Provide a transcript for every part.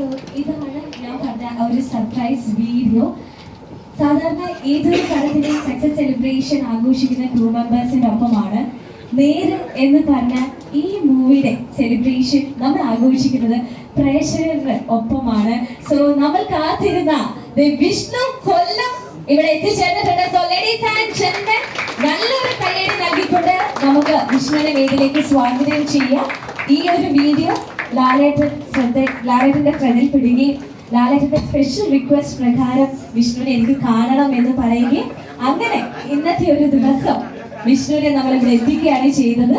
So ഇതാണ് ഞാൻ ആ ഒരു സർപ്രൈസ് വീഡിയോ സാധാരണ ഏതൊരു തരത്തിലും സക്സസ് സെലിബ്രേഷൻ ആഘോഷിക്കുന്ന ക്രൂ മെമ്പേഴ്സിന്റെ ഒപ്പമാണ് നേര് എന്ന് പറഞ്ഞാൽ ഈ മൂവിയുടെ സെലിബ്രേഷൻ നമ്മൾ ആഘോഷിക്കുന്നത് പ്രേക്ഷകരുടെ ഒപ്പമാണ്. സോ നമ്മൾ കാത്തിരുന്ന വിഷ്ണു കൊല്ലം ഇവിടെ എത്തിച്ചേർന്നിട്ടുണ്ട്. സോ ലേഡീസ് നല്ലൊരു കയ്യടി നൽകിക്കൊണ്ട് നമുക്ക് വിഷ്ണുവിനെ വേദിയിലേക്ക് സ്വാഗതം ചെയ്യാം. ഈ ഒരു വീഡിയോ ലാലേട്ടൻ ശ്രദ്ധ ലാലേട്ടന്റെ ശ്രദ്ധയിൽപ്പെടുകയും ലാലേട്ടന്റെ സ്പെഷ്യൽ റിക്വസ്റ്റ് പ്രകാരം വിഷ്ണുവിനെ എനിക്ക് കാണണം എന്ന് പറയുകയും അങ്ങനെ ഇന്നത്തെ ഒരു ദിവസം വിഷ്ണുവിനെ നമ്മൾ ഇവിടെ എത്തിക്കുകയാണ് ചെയ്തത്.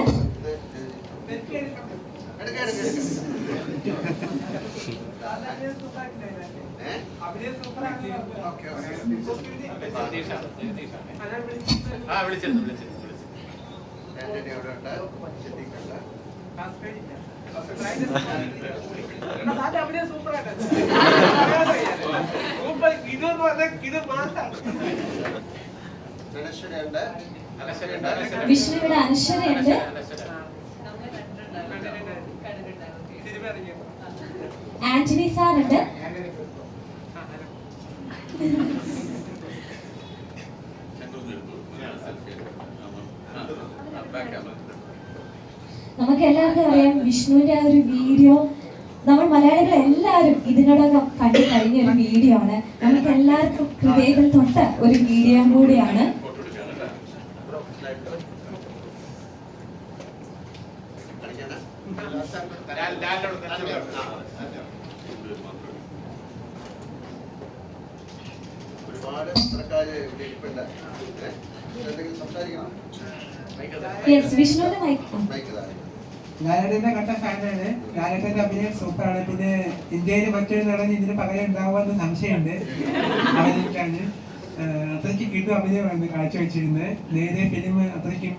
ആ വിളിച്ചിരുന്നു വിളിച്ചിരുന്നു വിളിച്ചിരുന്നു. വിഷ്ണുവിടെ അനശ്വരയുണ്ട് ആന്റണി സാർ ഉണ്ട് നമുക്ക് എല്ലാവർക്കും അറിയാം വിഷ്ണുവിന്റെ ആ ഒരു വീഡിയോ നമ്മൾ മലയാളികൾ എല്ലാവരും ഇതിനോടൊക്കെ കണ്ടു കഴിഞ്ഞ ഒരു വീഡിയോ ആണ് നമുക്ക് എല്ലാവർക്കും ഹൃദയത്തിൽ തൊട്ട ഒരു വീഡിയോ കൂടിയാണ് ഒരുപാട് ഏ? എന്തെങ്കിലും സംസാരിക്കണം യെസ് വിഷ്ണുവിന്റെ മൈക്ക് മൈക്ക്. ലാലേട്ടന്റെ കട്ട ഫാനാണ്. ലാലേട്ടന്റെ അഭിനയം സൂപ്പറാണ്. പിന്നെ ഇന്ത്യയിൽ മറ്റൊരു നടൻ ഇതിന് പകരം ഉണ്ടാവുമെന്ന് സംശയമുണ്ട്. അവനിക്കാണ് അത്രയ്ക്ക് കിട്ടു അഭിനയമാണ് കാഴ്ചവെച്ചിരുന്നത്. നേരെ ഫിലിം അത്രയ്ക്കും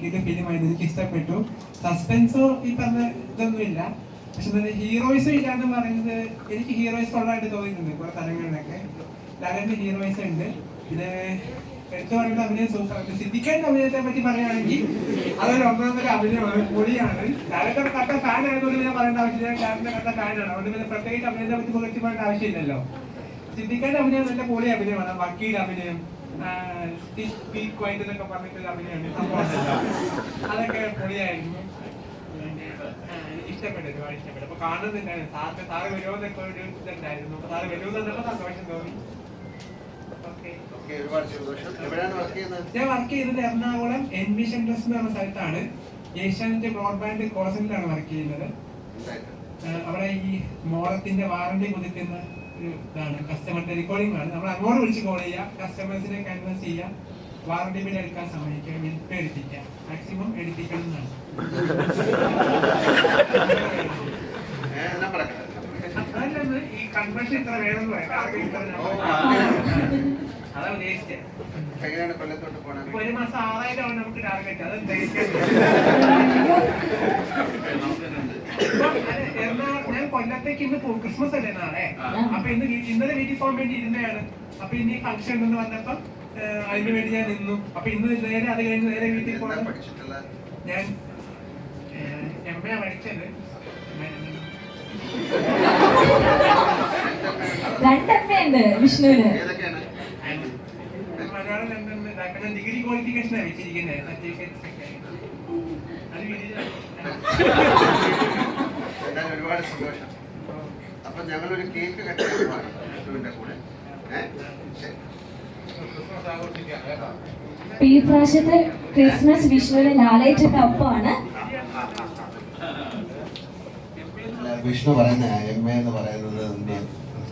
കിട്ടു ഫിലിമായിരുന്നു എനിക്ക് ഇഷ്ടപ്പെട്ടു. സസ്പെൻസോ ഈ പറഞ്ഞ ഇതൊന്നുമില്ല. പക്ഷെ നല്ല ഹീറോയിസം ഇല്ലാന്ന് പറയുന്നത് എനിക്ക് ഹീറോയിസ് ഉള്ളതായിട്ട് തോന്നിയിട്ടുണ്ട് കുറെ സ്ഥലങ്ങളിലൊക്കെ. ലാലേട്ടന്റെ ഹീറോയിസ് ഉണ്ട്. പിന്നെ പറയുന്ന അഭിനയം സൂപ്പറാണ് സിദ്ദിഖിന്റെ അഭിനയത്തെ പറ്റി പറയുകയാണെങ്കിൽ അതൊരു ഒന്നാമതൊരു അഭിനയമാണ് പൊളിയാണ്. ഡയറക്ടർ ഫാൻ ആയതുകൊണ്ട് ഞാൻ പറയേണ്ട ആവശ്യമില്ല. ലാലേട്ടന്റെ കട്ട ഫാനാണ് അതുകൊണ്ട് പിന്നെ പ്രത്യേകിച്ച് അഭിനയത്തെ പറ്റി പുകഴ്ത്തി ആവശ്യമില്ലല്ലോ. സിദ്ദിഖിന്റെ അഭിനയം നല്ല പൊളി അഭിനയമാണ്. വക്കീൽ അഭിനയം എന്നൊക്കെ പറഞ്ഞിട്ടുള്ള അഭിനയമാണ് അതൊക്കെ പൊളിയായിരുന്നു. ഇഷ്ടപ്പെട്ടു. ഒരുപാട് ഇഷ്ടപ്പെട്ടു. അപ്പൊ കാണുന്നുണ്ടായിരുന്നു. സാറിന്റെ സാറ് വരുമെന്നൊക്കെ ഒരു ഇതുണ്ടായിരുന്നു. അപ്പൊ സാറ് വരുമെന്നപ്പോ സന്തോഷം തോന്നി ഓക്കെ ഓക്കേ, ഒരുപാട് സന്തോഷം എവിടെയാണ് വർക്ക് ചെയ്യുന്നത് ഞാൻ വർക്ക് ചെയ്യുന്നത് എറണാകുളം എൻ ബി ട്രസ്റ്റ് എന്ന് പറഞ്ഞ സ്ഥലത്താണ് ഏഷ്യാനെറ്റ് ബ്രോഡ്ബാൻഡ് കോളേജിലാണ് വർക്ക് ചെയ്യുന്നത്. അവിടെ ഈ മോളത്തിന്റെ വാറണ്ടി പുതുക്കുന്ന ഒരു ഇതാണ്. കസ്റ്റമർ റെക്കോർഡിംഗ് ആണ്. നമ്മൾ അങ്ങോട്ട് വിളിച്ച് കോൾ ചെയ്യാം. കസ്റ്റമേഴ്സിനെ കൺവിൻസ് ചെയ്യാം. വാറണ്ടി ബിൽ എടുക്കാൻ സമ്മതിക്കാം. മിൽപ്പ് എടുപ്പിക്കാം. മാക്സിമം എടുപ്പിക്കണം എന്നാണ്. ഈ കൺവെൻഷൻ ഇത്ര വേണമെന്ന് പറയാം. ഓ, ഞാൻ- എങ്ങനെയാണ് കൊല്ലത്തോട്ട് പോണത്? ഒരു മാസം ആറായിരം ആണ് നമുക്ക് ടാർഗറ്റ്. അത് അത് ഞാൻ കൊല്ലത്തേക്ക് ഇന്ന് പോകും ക്രിസ്മസ് അല്ലേ നാളെ? അപ്പൊ ഇന്ന് ഇന്നലെ വീട്ടിൽ പോകാൻ വേണ്ടി ഇരുന്നതാണ് അപ്പൊ ഇന്ന് ഈ ഫംഗ്ഷൻ എന്ന് വന്നപ്പോ അതിന് വേണ്ടി ഞാൻ നിന്നു. അപ്പൊ ഇന്ന് നേരെ അത് കഴിഞ്ഞ് നേരെ വീട്ടിൽ പോകാൻ പഠിച്ചിട്ടുള്ള? ഞാൻ എം എ പഠിച്ചത്. രണ്ടമ്മയുണ്ട് വിഷ്ണുവിന്. ക്വാളിഫിക്കേഷനാണ് വെച്ചിരിക്കുന്നത് ഒരുപാട് സന്തോഷം. അപ്പൊ ഞങ്ങളൊരു കേക്ക് കട്ട് ചെയ്യുവാണ് വിഷ്ണുവിന്റെ കൂടെ. ഈ പ്രാവശ്യത്തെ ക്രിസ്മസ് വിഷ്ണുവിന് ലാലേറ്റിന്റെ ഒപ്പമാണ്. വിഷ്ണു പറയുന്ന എം എ എന്ന് പറയുന്നത്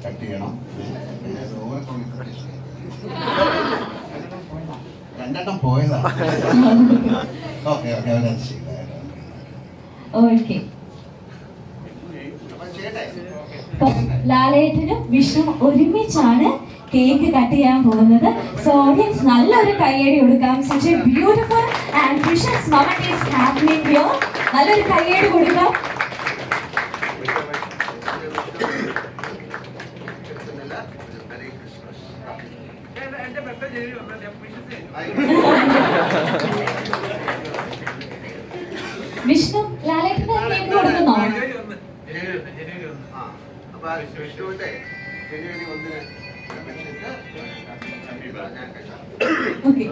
കട്ട് ചെയ്യണം. ക്വാളിഫിക്കേഷൻ രണ്ടെണ്ണം പോയതാണ് ഓക്കെ ഓക്കെ അവരത് ഓക്കെ. ലാലേട്ടനും വിഷ്ണു ഒരുമിച്ചാണ് കേക്ക് കട്ട് ചെയ്യാൻ പോകുന്നത്. സോ ഓഡിയൻസ് നല്ലൊരു കയ്യടി കൊടുക്കാം. Such a beautiful and wishes moment is happening here നല്ലൊരു കയ്യടി കൊടുക്കാം വെരി ക്രിസ്മസ് എന്റെ- എന്റെ ബർത്ത്ഡേ ജനുവരി ഒന്നാം തീയതി. വിഷസ് ചെയ്തു. വിഷ്ണു ലാലേട്ടന് cake കൊടുക്കുന്നോ? Okay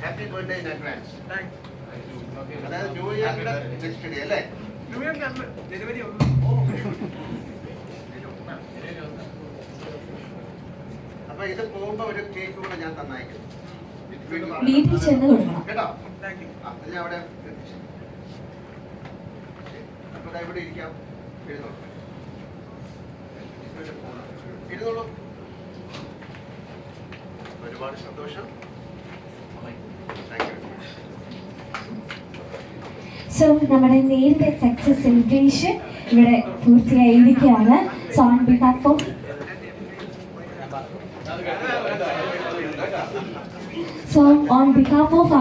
happy birthday in advance അതായത് ന്യൂ ഇയറിന്റെ നെക്സ്റ്റ് ഡേ അല്ലേ ജനുവരി ഒന്ന്. അപ്പൊ ഇത് പോകുമ്പോ ഒരു കേക്ക് കൂടെ ഞാൻ തന്നയക്കും വീട്ടിൽ ചെന്ന് കൊടുക്കണം ഒരുപാട് സന്തോഷം. സോ നമ്മുടെ നേരത്തെ സക്സസ് സെലിബ്രേഷൻ ഇവിടെ പൂർത്തിയായിരിക്കുകയാണ്. So on behalf of so on behalf of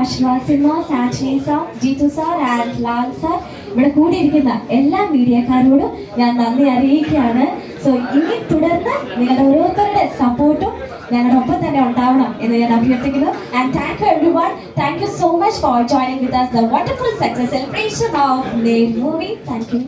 സിൻമ സാച്ചിനി sir Jeethu sir and Lal sir ഇവിടെ കൂടിയിരിക്കുന്ന എല്ലാ മീഡിയക്കാരോടും ഞാൻ നന്ദി അറിയിക്കുകയാണ്. സോ ഇനി തുടർന്ന് നിങ്ങളുടെ ഓരോരുത്തരുടെ സപ്പോർട്ടും ഞങ്ങളുടെ ഒപ്പം തന്നെ ഉണ്ടാവണം എന്ന് ഞാൻ അഭ്യർത്ഥിക്കുന്നു. And thank you everyone thank you so much for joining with the wonderful success celebration of movie thank you